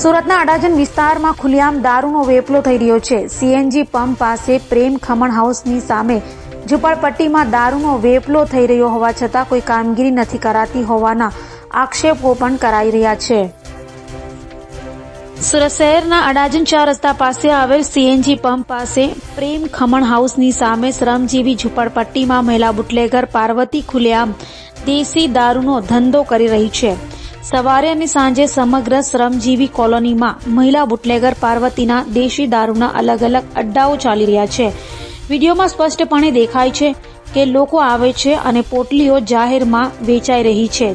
સુરતના અડાજણ વિસ્તારમાં ખુલ્લેઆમ દારૂનો વેપલો થઈ રહ્યો છે. સીએનજી પંપ પાસે પ્રેમ ખમણ હાઉસની સામે ઝુંપડપટ્ટીમાં દારૂનો વેપલો થઈ રહ્યો હોવા છતાં કોઈ કામગીરી નથી કરાતી હોવાના આક્ષેપો પણ કરાઈ રહ્યા છે. સુરત શહેરના અડાજણ ચાર રસ્તા પાસે આવેલ સીએનજી પંપ પાસે પ્રેમ ખમણ હાઉસની સામે શ્રમજીવી ઝુંપડપટ્ટીમાં મહિલા બુટલેગર પાર્વતી ખુલ્લેઆમ દેશી દારૂનો ધંધો કરી રહી છે. સવારે અને સાંજે સમગ્ર શ્રમજીવી કોલોનીમાં મહિલા બુટલેગર પાર્વતીના દેશી દારૂના અલગ અલગ અડ્ડાઓ ચાલી રહ્યા છે. વિડીયોમાં સ્પષ્ટપણે દેખાય છે કે લોકો આવે છે અને પોટલીઓ જાહેરમાં વેચાઈ રહી છે.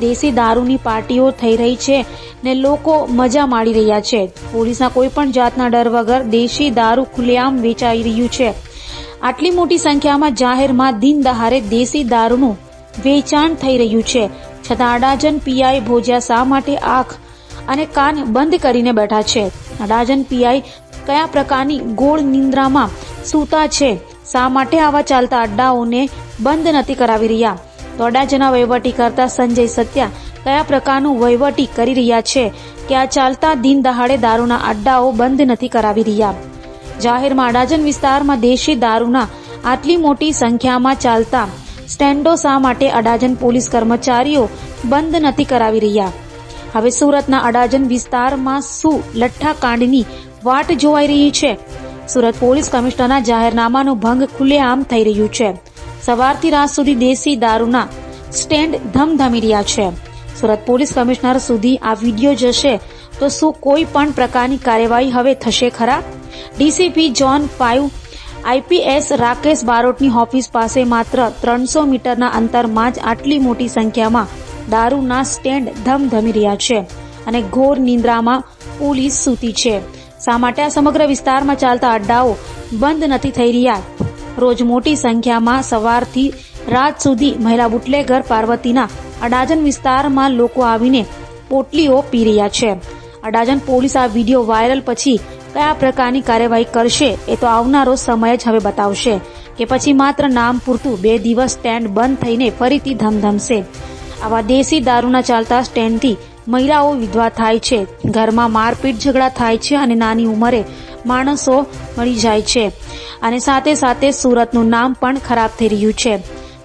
દેશી દારૂની પાર્ટીઓ થઈ રહી છે ને લોકો મજા માણી રહ્યા છે. પોલીસના કોઈ પણ જાતના ડર વગર દેશી દારૂ ખુલ્લેઆમ વેચાઈ રહ્યું છે. આટલી મોટી સંખ્યામાં જાહેરમાં દિન દહાડે દેશી દારૂનું વેચાણ થઈ રહ્યું છે. છતાં અડાજન પીઆઈ ભોજિયા શા માટે આંખ અને કાન બંધ કરીને બેઠા છે? અડાજન પીઆઈ કયા પ્રકારની ગોળ નિંદ્રામાં સૂતા છે? શા માટે આવા ચાલતા અડ્ડાઓને બંધ નથી કરાવી રહ્યા? તો અડાજના વહીવટી કરતા સંજય સત્યા કયા પ્રકારનું વહીવટી કરી રહ્યા છે કે આ ચાલતા દિન દહાડે દારૂના અડ્ડાઓ બંધ નથી કરાવી રહ્યા? જાહેરમાં અડાજન વિસ્તારમાં દેશી દારૂના આટલી મોટી સંખ્યામાં ચાલતા સ્ટેન્ડો શા માટે અડાજન પોલીસ કર્મચારીઓ બંધ નથી કરાવી રહ્યા? હવે સુરતના અડાજન વિસ્તારમાં શું લઠ્ઠાકાંડની વાટ જોવાઈ રહી છે? સુરત પોલીસ કમિશનરના જાહેરનામાનો ભંગ ખુલ્લેઆમ થઈ રહ્યું છે. સવારથી રાત સુધી દેશી દારૂના સ્ટેન્ડ ધમધમી રહ્યા છે. સુરત પોલીસ કમિશનર સુધી આ વીડિયો જશે તો શું કોઈ પણ પ્રકારની કાર્યવાહી હવે થશે ખરા? DCP zone five IPS Rakesh બારોટની office પાસે માત્ર ત્રણસો મીટરના અંતરમાં જ આટલી મોટી સંખ્યામાં દારૂના સ્ટેન્ડ ધમધમી રહ્યા છે અને ઘોર નિંદ્રામાં પોલીસ સૂતી છે. શા માટે આ સમગ્ર વિસ્તારમાં ચાલતા અડ્ડાઓ બંધ નથી થઈ રહ્યા? રોજ મોટી સંખ્યામાં સવારથી રાત સુધી મહિલા બુટલેગર પાર્વતીના અડાજન વિસ્તારમાં લોકો આવીને પોટલીઓ પી રહ્યા છે. અડાજન પોલીસ આ વીડિયો વાયરલ પછી કયા પ્રકારની કાર્યવાહી કરશે એ તો આવનારો સમય જ હવે બતાવશે કે પછી માત્ર નામ પૂરતું બે દિવસ સ્ટેન્ડ બંધ થઈને ફરીથી ધમધમશે. આવા દેશી દારૂના ચાલતા સ્ટેન્ડથી મહિલાઓ વિધવા થાય છે. ઘરમાં મારપીટ ઝઘડા થાય છે અને નાની ઉંમરે માણસો મળી જાય છે. અને સાથે સાથે સુરતનું નામ પણ ખરાબ થઈ રહ્યું છે.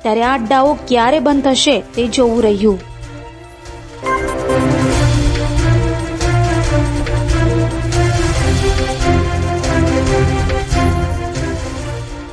ત્યારે આ અડ્ડાઓ ક્યારે બંધ થશે તે જોવું રહ્યું.